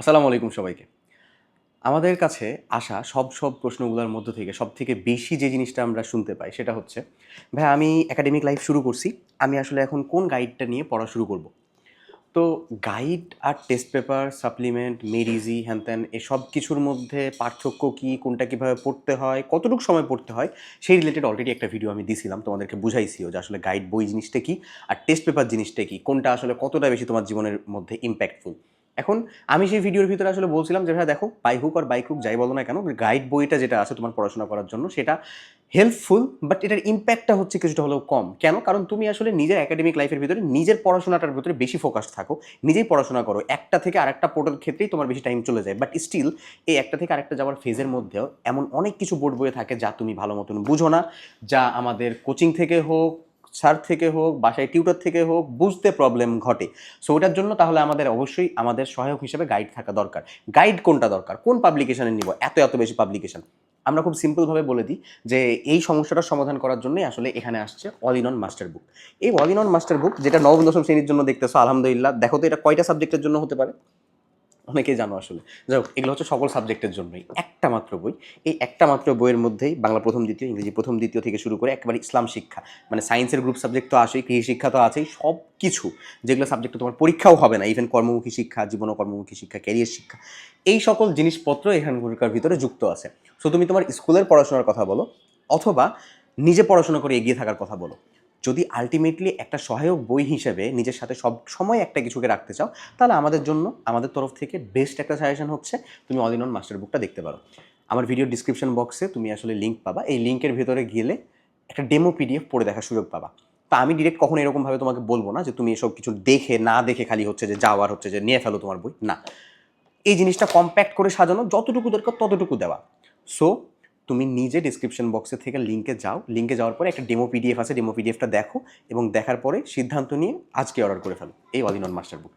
আসসালামু আলাইকুম সবাইকে। আমাদের কাছে আসা সব সব প্রশ্নগুলোর মধ্য থেকে সব থেকে বেশি যে জিনিসটা আমরা শুনতে পাই সেটা হচ্ছে, ভাই আমি একাডেমিক লাইফ শুরু করছি, আমি আসলে এখন কোন গাইডটা নিয়ে পড়া শুরু করব? তো গাইড আর টেস্ট পেপার সাপ্লিমেন্ট মেরিজি হ্যান ত্যান এসব কিছুর মধ্যে পার্থক্য কী, কোনটা কীভাবে পড়তে হয়, কতটুকু সময় পড়তে হয়, সেই রিলেটেড অলরেডি একটা ভিডিও আমি দিছিলাম, তোমাদেরকে বুঝাইছিও যে আসলে গাইড বই জিনিসটা কি আর টেস্ট পেপার জিনিসটা কি, কোনটা আসলে কতটা বেশি তোমার জীবনের মধ্যে ইম্প্যাক্টফুল এখন আমি সেই ভিডিওর ভিতরে আসলে বলছিলাম যে ভাই দেখো বাই হুক আর বাইক হুক যাই বলো না কেন গাইড বইটা যেটা আছে তোমার পড়াশোনা করার জন্য, সেটা হেল্পফুল বাট এটার ইম্প্যাক্টটা হচ্ছে কিছুটা হলেও কম। কেন? কারণ তুমি আসলে নিজের একাডেমিক লাইফের ভিতরে, নিজের পড়াশোনাটার ভিতরে বেশি ফোকাস থাকো। নিজেই পড়াশোনা করো। একটা থেকে আরেকটা পোর্টের ক্ষেত্রেই তোমার বেশি টাইম চলে যায়। বাট স্টিল এই একটা থেকে আরেকটা যাওয়ার ফেজের মধ্যেও এমন অনেক কিছু বোর্ড বইয়ে থাকে যা তুমি ভালো মতন বুঝো না। যা আমাদের কোচিং থেকে হোক স্যার থেকে হোক, বাসায় টিউটার থেকে হোক, বুঝতে প্রবলেম ঘটে। সো ওটার জন্য তাহলে আমাদের অবশ্যই আমাদের সহায়ক হিসেবে গাইড থাকা দরকার। গাইড কোনটা দরকার? কোন পাবলিকেশনে নিব? এত এত বেশি পাবলিকেশান আমরা খুব সিম্পলভাবে বলে দিই যে, এই সমস্যাটার সমাধান করার জন্যই আসলে এখানে আসছে all in one master book এই all in one master book যেটা নবম, দশম শ্রেণির জন্য দেখতেছো, আলহামদুলিল্লাহ, দেখো তো এটা কয়টা সাবজেক্টের জন্য হতে পারে? অনেকেই জানো আসলে। যাই হোক এগুলো হচ্ছে সকল সাবজেক্টের জন্যই। একটা মাত্র বই। এই একটা মাত্র বইয়ের মধ্যেই বাংলা প্রথম, দ্বিতীয়, ইংরেজি প্রথম, দ্বিতীয় থেকে শুরু করে একেবারে ইসলাম শিক্ষা মানে সায়েন্সের গ্রুপ সাবজেক্ট তো আসেই, কৃষি শিক্ষা তো আছেই, সব কিছু। যেগুলো সাবজেক্ট তোমার পরীক্ষাও হবে না ইভেন কর্মমুখী শিক্ষা, জীবন কর্মমুখী শিক্ষা ক্যারিয়ার শিক্ষা, এই সকল জিনিসপত্র এখানকার ভিতরে যুক্ত আছে। সো তুমি তোমার স্কুলের পড়াশোনার কথা বলো, অথবা নিজে পড়াশোনা করে এগিয়ে থাকার কথা বলো। যদি আলটিমেটলি একটা সহায়ক বই হিসেবে নিজের সাথে সব সময় একটা কিছুকে রাখতে চাও, তাহলে আমাদের জন্য, আমাদের তরফ থেকে বেস্ট একটা সাজেশন হচ্ছে, তুমি অল ইন অন মাস্টার বুকটা দেখতে পারো। আমার ভিডিও ডিসক্রিপশন বক্সে তুমি আসলে লিঙ্ক পাবা। এই লিঙ্কের ভেতরে গেলে একটা ডেমো পিডিএফ পড়ে দেখার সুযোগ পাবা। তা আমি ডিরেক্ট কখনো এরকমভাবে তোমাকে বলব না যে তুমি এসব কিছু দেখে, না দেখে খালি হচ্ছে যে যাওয়ার হচ্ছে যে নিয়ে ফেলো তোমার বই। না। এই জিনিসটা কম্প্যাক্ট করে সাজানো, যতটুকু দরকার ততটুকু দেওয়া। সো তুমি নিজে ডিসক্রিপশন বক্সে থেকে লিঙ্কে যাও। লিঙ্কে যাওয়ার পরে একটা ডেমো পিডিএফ আছে ডেমো পিডিএফটা দেখো এবং দেখার পরে সিদ্ধান্ত নিয়ে আজকে অর্ডার করে ফেলো। এই all in one master book